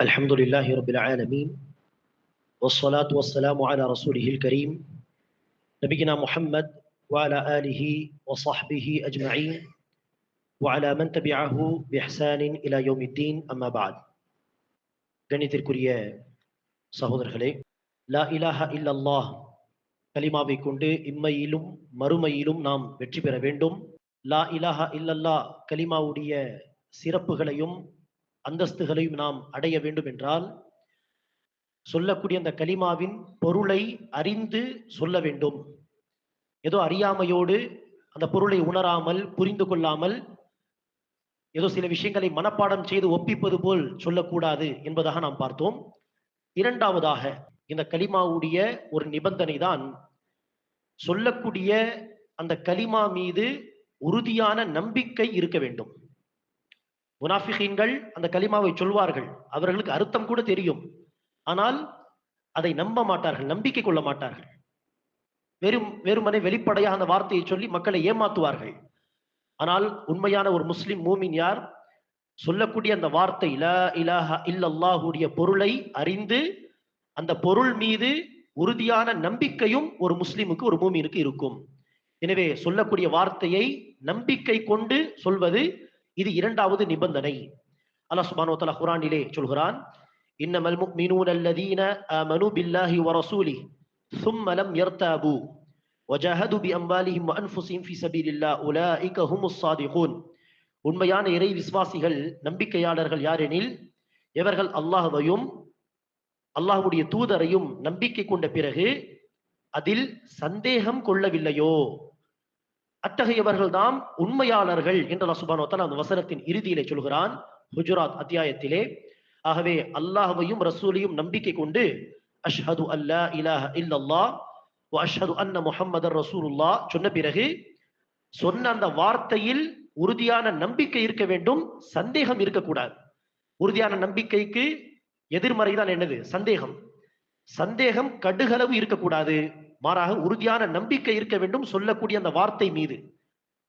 الحمد لله رب العالمين والصلاة والسلام على رسوله الكريم نبينا محمد وعلى آله وصحبه أجمعين وعلى من تبعه بإحسان إلى يوم الدين أما بعد கணித்திற்குரிய சகோதரர்களே லா இலாஹ இல்லல்லாஹ் கலிமாவை கொண்டு இம்மையிலும் மறுமையிலும் நாம் வெற்றி பெற வேண்டும் லா இலாஹ இல்லல்லா கலிமாவுடைய சிறப்புகளையும் அந்தஸ்துகளையும் நாம் அடைய வேண்டும் என்றால் சொல்லக்கூடிய அந்த கலிமாவின் பொருளை அறிந்து சொல்ல வேண்டும். ஏதோ அறியாமையோடு அந்த பொருளை உணராமல் புரிந்து கொள்ளாமல் ஏதோ சில விஷயங்களை மனப்பாடம் செய்து ஒப்பிப்பது போல் சொல்லக்கூடாது என்பதாக நாம் பார்த்தோம். இரண்டாவதாக இந்த கலிமாவுடைய ஒரு நிபந்தனை தான் சொல்லக்கூடிய அந்த கலிமா மீது உறுதியான நம்பிக்கை இருக்க வேண்டும். முனாஃபிகீன்கள் அந்த கலிமாவை சொல்வார்கள். அவர்களுக்கு அர்த்தம் கூட தெரியும். ஆனால் அதை நம்ப மாட்டார்கள் நம்பிக்கை கொள்ள மாட்டார்கள். வெறும் வெறுமனே வெளிப்படையாக அந்த வார்த்தையை சொல்லி மக்களை ஏமாத்துவார்கள். ஆனால் உண்மையான ஒரு முஸ்லிம் மூமின் யார்? சொல்லக்கூடிய அந்த வார்த்தை லா இலாஹ இல்லல்லாஹுடைய பொருளை அறிந்து அந்த பொருள் மீது உறுதியான நம்பிக்கையும் ஒரு முஸ்லிமுக்கு ஒரு மூமினுக்கு இருக்கும். எனவே சொல்லக்கூடிய வார்த்தையை நம்பிக்கை கொண்டு சொல்வது இது இரண்டாவது நிபந்தனை அல்லாஹ் சுப்ஹானஹு வ தஆலா குர்ஆனிலே சொல்கிறான் இன்னமல் முஃமினூன அல்லதீன ஆமனு பில்லாஹி வ ரசூலிஹி ثم لم يرتابوا وجاهدوا بأموالهم وأنفسهم في سبيل الله أولئك هم الصادقون உண்மையான இறை விசுவாசிகள் நம்பிக்கையாளர்கள் யாரெனில் எவர்கள் அல்லாஹ்வையும் அல்லாஹ்வுடைய தூதரையும் நம்பிக்கை கொண்ட பிறகு அதில் சந்தேகம் கொள்ளவில்லையோ அத்தகையவர்கள் தாம் உண்மையாளர்கள் என்று அல்லாஹ் அந்த வசனத்தின் இறுதியிலே சொல்கிறான் குஜராத் அத்தியாயத்திலே. ஆகவே அல்லாஹையும் ரசூலையும் நம்பிக்கை கொண்டு அஷ்ஹது அல்லா இலாஹ இல்லல்லா அஷ்ஹது அன்ன முஹம்மது ரசூலுல்லாஹ் சொன்ன பிறகு சொன்ன அந்த வார்த்தையில் உறுதியான நம்பிக்கை இருக்க வேண்டும் சந்தேகம் இருக்கக்கூடாது. உறுதியான நம்பிக்கைக்கு எதிர்மறை தான் என்னது? சந்தேகம். சந்தேகம் கடுகளவு இருக்கக்கூடாது. மாறாக உறுதியான நம்பிக்கை இருக்க வேண்டும் சொல்லக்கூடிய அந்த வார்த்தை மீது.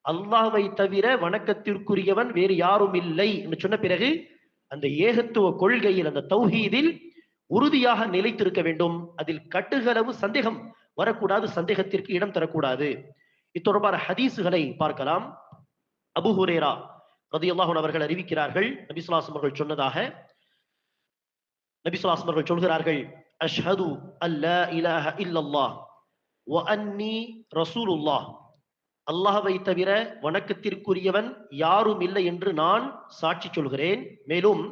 அல்லாஹ்வை தவிர வணக்கத்திற்குரியவன் வேறு யாரும் இல்லை என்று சொன்ன பிறகு அந்த ஏகத்துவ கொள்கையில் அந்த தௌஹீதில் உறுதியாக நிலைத்திருக்க வேண்டும். அதில் கட்டுகளவு சந்தேகம் வரக்கூடாது சந்தேகத்திற்கு இடம் தரக்கூடாது. இத்தொடர்பான ஹதீசுகளை பார்க்கலாம். அபு ஹுரேரா ரதியல்லாஹு அவர்கள் அறிவிக்கிறார்கள் நபிசுலாசம் அவர்கள் சொன்னதாக. நபிசுலாசம் அவர்கள் சொல்கிறார்கள் அஷ்ஹது அல்ல இலாஹ இல்லல்லாஹ் அன்னி ரசூலுல்லாஹ். அல்லாஹவை தவிர வணக்கத்திற்குரியவன் யாரும் இல்லை என்று நான் சாட்சி சொல்கிறேன். மேலும்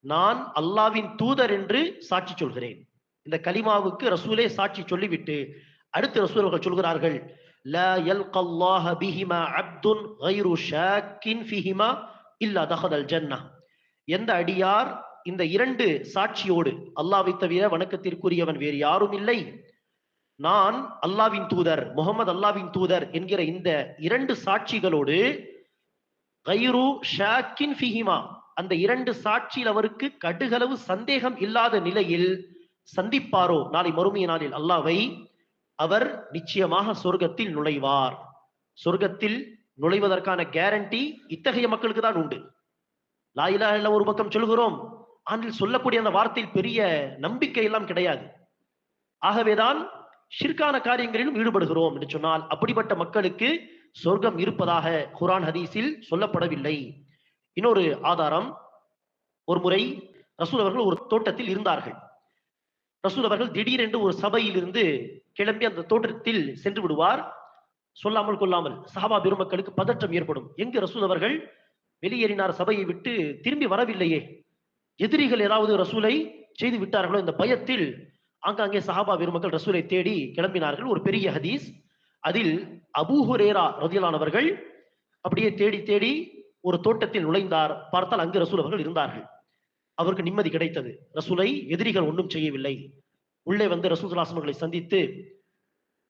நான் அல்லாவின் தூதர் என்று சாட்சி சொல்கிறேன். இந்த கலிமாவுக்கு ரசூலே சாட்சி சொல்லிவிட்டு அடுத்து ரசூல் அவர்கள் சொல்கிறார்கள் லா யல்கல்லாஹ பிஹிமா அப்துன் கைரு ஷாக்கின் ஃபிஹிமா இல்லா தஹதல் ஜன்னா எந்த அடியார் இந்த இரண்டு சாட்சியோடு அல்லாவை தவிர வணக்கத்திற்குரியவன் வேறு யாரும் இல்லை. நான் அல்லாவின் தூதர் முகமது அல்லாவின் தூதர் என்கிற இந்த இரண்டு சாட்சிகளோடு கைரு ஷாக்கின் ஃபிஹிமா அந்த இரண்டு சாட்சியில் அவருக்கு கடுகளவு சந்தேகம் இல்லாத நிலையில் சந்திப்பாரோ நாளை மறுமைய நாளில் அல்லாவை அவர் நிச்சயமாக சொர்க்கத்தில் நுழைவார். சொர்க்கத்தில் நுழைவதற்கான கேரண்டி இத்தகைய மக்களுக்கு தான் உண்டு. லாயிலா எல்லாம் ஒரு பக்கம் சொல்கிறோம் ஆனால் சொல்லக்கூடிய அந்த வார்த்தையில் பெரிய நம்பிக்கை எல்லாம் கிடையாது. ஆகவேதான் ஷிர்கான காரியங்களிலும் ஈடுபடுகிறோம் என்று சொன்னால் அப்படிப்பட்ட மக்களுக்கு சொர்க்கம் இருப்பதாக குரான் ஹதீஸில் சொல்லப்படவில்லை. இன்னொரு ஆதாரம் ஒரு முறை ரசூல் அவர்கள் ஒரு தோட்டத்தில் இருந்தார்கள். ரசூல் அவர்கள் திடீரென்று ஒரு சபையிலிருந்து கிளம்பி அந்த தோட்டத்தில் சென்று விடுவார். சொல்லாமல் கொள்ளாமல் சஹாபா பெருமக்களுக்கு பதற்றம் ஏற்படும். எங்கு ரசூல் அவர்கள்? வெளியேறினார் சபையை விட்டு திரும்பி வரவில்லையே. எதிரிகள் ஏதாவது ரசூலை செய்து விட்டார்களோ? இந்த பயத்தில் ஆங்காங்கே சஹாபா பெருமக்கள் ரசூலை தேடி கிளம்பினார்கள். ஒரு பெரிய ஹதீஸ். அதில் அபூஹுரேரா ரதியலானவர்கள் அப்படியே தேடி தேடி ஒரு தோட்டத்தில் நுழைந்தார். பார்த்தால் அங்கு ரசூல் அவர்கள் இருந்தார்கள். அவருக்கு நிம்மதி கிடைத்தது. ரசூலை எதிரிகள் ஒன்றும் செய்யவில்லை. உள்ளே வந்து ரசூல் அவர்களை சந்தித்து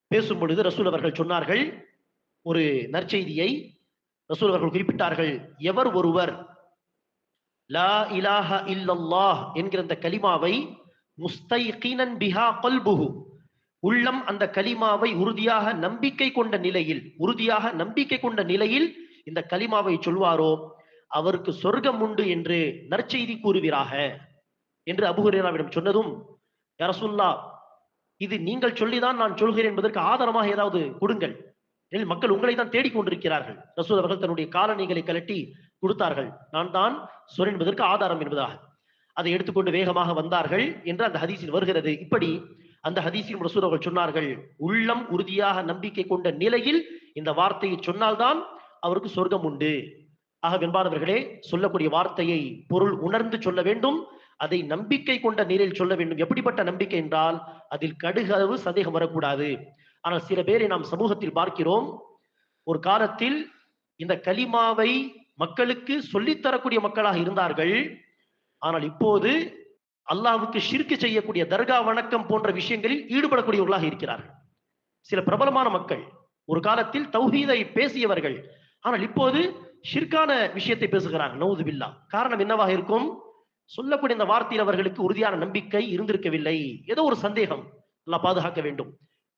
பேசும் பொழுது ரசூல் அவர்கள் சொன்னார்கள் ஒரு நற்செய்தியை ரசூல் அவர்கள் குறிப்பிட்டார்கள். எவர் ஒருவர் லா இலாஹ இல்லல்லாஹ் என்கிற அந்த கலிமாவை முஸ்தைகீனன் பிஹா கல்புஹு. உள்ளம் அந்த கலிமாவை உறுதியாக நம்பிக்கை கொண்ட நிலையில் உறுதியாக நம்பிக்கை கொண்ட நிலையில் இந்த கலிமாவை சொல்வாரோ? அவருக்கு சொர்க்கம் உண்டு என்று நற்செய்தி கூறுவீராக. என்று அபுஹுரேராவிடம் சொன்னதும் யரசுல்லா இது நீங்கள் சொல்லிதான் நான் சொல்கிறேன் என்பதற்கு ஆதாரமாக ஏதாவது கொடுங்கள். ஏனெனில் மக்கள் உங்களை தான் தேடிக்கொண்டிருக்கிறார்கள் ரசூல் அவர்கள் தன்னுடைய காலணிகளை கலட்டி கொடுத்தார்கள். நான் தான் சொல் என்பதற்கு ஆதாரம் என்பதாக. அதை எடுத்துக்கொண்டு வேகமாக வந்தார்கள் என்று அந்த ஹதீஸில் வருகிறது. இப்படி அந்த ஹதீஸில் ரசூல் அவர்கள் சொன்னார்கள் உள்ளம் உறுதியாக நம்பிக்கை கொண்ட நிலையில் இந்த வார்த்தையை சொன்னால்தான் அவருக்கு சொர்க்கம் உண்டு. ஆக வெண்பானவர்களே சொல்லக்கூடிய வார்த்தையை பொருள் உணர்ந்து சொல்ல வேண்டும் அதை நம்பிக்கை கொண்ட நிலையில் சொல்ல வேண்டும். எப்படிப்பட்ட நம்பிக்கை என்றால் அதில் கடுகளவு சந்தேகம் வரக்கூடாது. ஆனால் சில பேரை நாம் சமூகத்தில் பார்க்கிறோம் ஒரு காலத்தில் இந்த கலிமாவை மக்களுக்கு சொல்லித்தரக்கூடிய மக்களாக இருந்தார்கள். ஆனால் இப்போது அல்லாவுக்கு ஷிர்க்கு செய்யக்கூடிய தர்கா வணக்கம் போன்ற விஷயங்களில் ஈடுபடக்கூடியவர்களாக இருக்கிறார்கள். சில பிரபலமான மக்கள் ஒரு காலத்தில் தௌஹீதை பேசியவர்கள் ஆனால் இப்போது ஷிர்கான விஷயத்தை பேசுகிறார்கள். நவுது பில்லா. காரணம் என்னவாக இருக்கும்? சொல்லக்கூடிய இந்த வார்த்தையில் அவர்களுக்கு உறுதியான நம்பிக்கை இருந்திருக்கவில்லை. ஏதோ ஒரு சந்தேகம் நல்லா பாதுகாக்க வேண்டும்.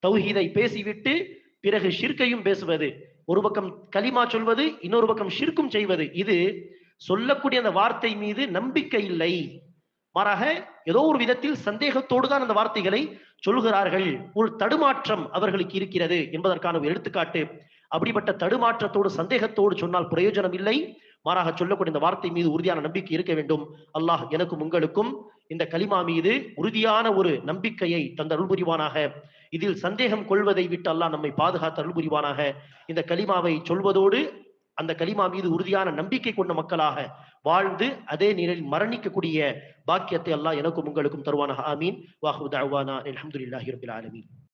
தௌஹீதை பேசிவிட்டு பிறகு ஷிர்கையும் பேசுவது ஒரு பக்கம் கலிமா சொல்வது இன்னொரு பக்கம் ஷிர்க்கும் செய்வது இது சொல்லக்கூடிய அந்த வார்த்தை மீது நம்பிக்கை இல்லை. மாறாக ஏதோ ஒரு விதத்தில் சந்தேகத்தோடு தான் அந்த வார்த்தைகளை சொல்கிறார்கள் ஒரு தடுமாற்றம் அவர்களுக்கு இருக்கிறது என்பதற்கான ஒரு எடுத்துக்காட்டு. அப்படிப்பட்ட தடுமாற்றத்தோடு சந்தேகத்தோடு சொன்னால் பிரயோஜனம் இல்லை. மாறாக சொல்லக்கூடிய இந்த வார்த்தை மீது உறுதியான நம்பிக்கை இருக்க வேண்டும். அல்லாஹ் எனக்கும் உங்களுக்கும் இந்த கலிமா மீது உறுதியான ஒரு நம்பிக்கையை தந்த அருள் புரிவானாக இதில் சந்தேகம் கொள்வதை விட்டு அல்லாஹ் நம்மை பாதுகாத்த அருள் புரிவானாக இந்த கலிமாவை சொல்வதோடு அந்த கலிமா மீது உறுதியான நம்பிக்கை கொண்ட மக்களாக வாழ்ந்து அதே நிலையில் மரணிக்கக்கூடிய பாக்கியத்தை எல்லாம் எனக்கும் உங்களுக்கும் தருவான ஆமீன். வாஹு தஅவானா. அல்ஹம்துலில்லாஹி ரபில் ஆலமீன்.